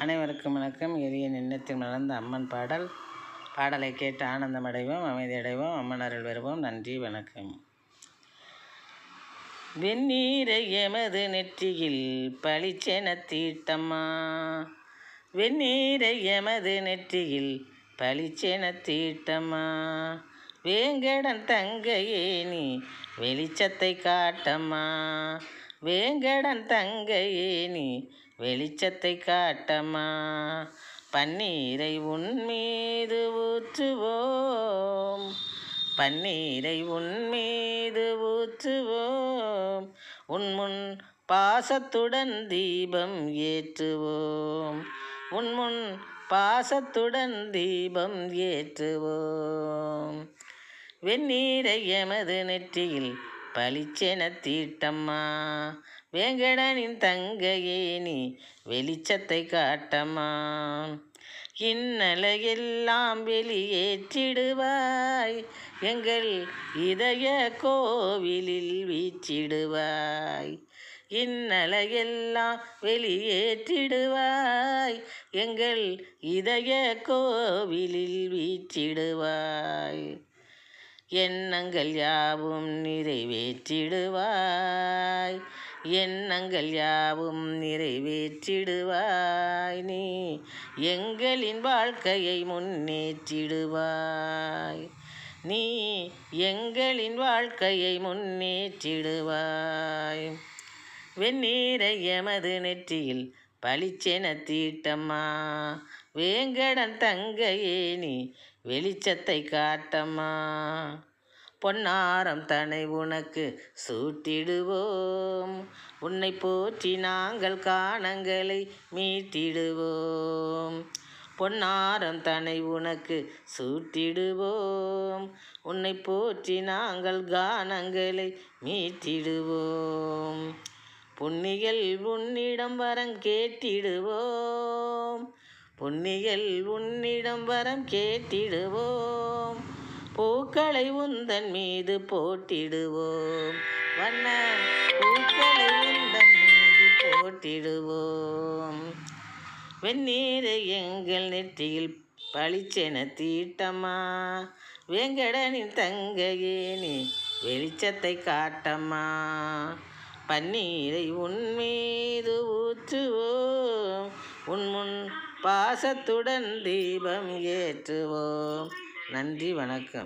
அனைவருக்கும் வணக்கம். எரிய நின்னத்தில் மலர்ந்த அம்மன் பாடல். பாடலை கேட்டு ஆனந்தம் அடைவோம் அமைதி அடைவோம் அம்மன் அருள் வருவோம் நன்றி வணக்கம். வெந்நீரை எமது நெற்றியில் பளிச்சென தீட்டம்மா. வெந்நீரை எமது நெற்றியில் பளிச்சென தீட்டம்மா. வேங்கடன் தங்கையே நீ வெளிச்சத்தை காட்டம்மா. வேங்கடன் தங்கையே நீ வெளிச்சத்தை காட்டம்மா பன்னீரை உன் மீது ஊற்றுவோம். பன்னீரை உன் மீது ஊற்றுவோம். உன்முன் பாசத்துடன் தீபம் ஏற்றுவோம். உன் முன் பாசத்துடன் தீபம் ஏற்றுவோம். வெந்நீரை எமது நெற்றியில் பளிச்சென தீட்டம்மா. வேங்கடனின் தங்கையே நீ வெளிச்சத்தை காட்டமா? இன்னலையெல்லாம் வெளியேற்றிடுவாய் எங்கள் இதய கோவிலில் வீச்சிடுவாய். இன்னலையெல்லாம் வெளியேற்றிடுவாய் எங்கள் இதய கோவிலில் வீச்சிடுவாய். எண்ணங்கள் யாவும் நிறைவேற்றிடுவாய். எண்ணங்கள் யாவும் நிறைவேற்றிடுவாய் நீ. எங்களின் வாழ்க்கையை முன்னேற்றிடுவாய் நீ. எங்களின் வாழ்க்கையை முன்னேற்றிடுவாய். வெந்நீரை எமது நெற்றியில் பளிச்சென தீட்டம்மா. வேங்கடன் தங்கையே நீ வெளிச்சத்தை காட்டம்மா. பொன்னாரம் தனை உனக்கு சூட்டிடுவோம். உன்னை போற்றி நாங்கள் காணங்களை மீட்டிடுவோம். பொன்னாரம் தனை உனக்கு சூட்டிடுவோம். உன்னை போற்றி நாங்கள் கானங்களை மீட்டிடுவோம். புன்னிகள் உன்னிடம் வரம் கேட்டிடுவோம். புன்னிகள் உன்னிடம் வரம் கேட்டிடுவோம். பூக்களை உந்தன் மீது போட்டிடுவோம். வண்ண பூக்களை உந்தன் மீது போட்டிடுவோம். வெந்நீரை எங்கள் நெற்றியில் பளிச்சென தீட்டம்மா வேங்கடனின் தங்கையே நீ வெளிச்சத்தை காட்டம்மா பன்னீரை உன் மீது ஊற்றுவோம். உன் முன் பாசத்துடன் தீபம் ஏற்றுவோம். நன்றி வணக்கம்.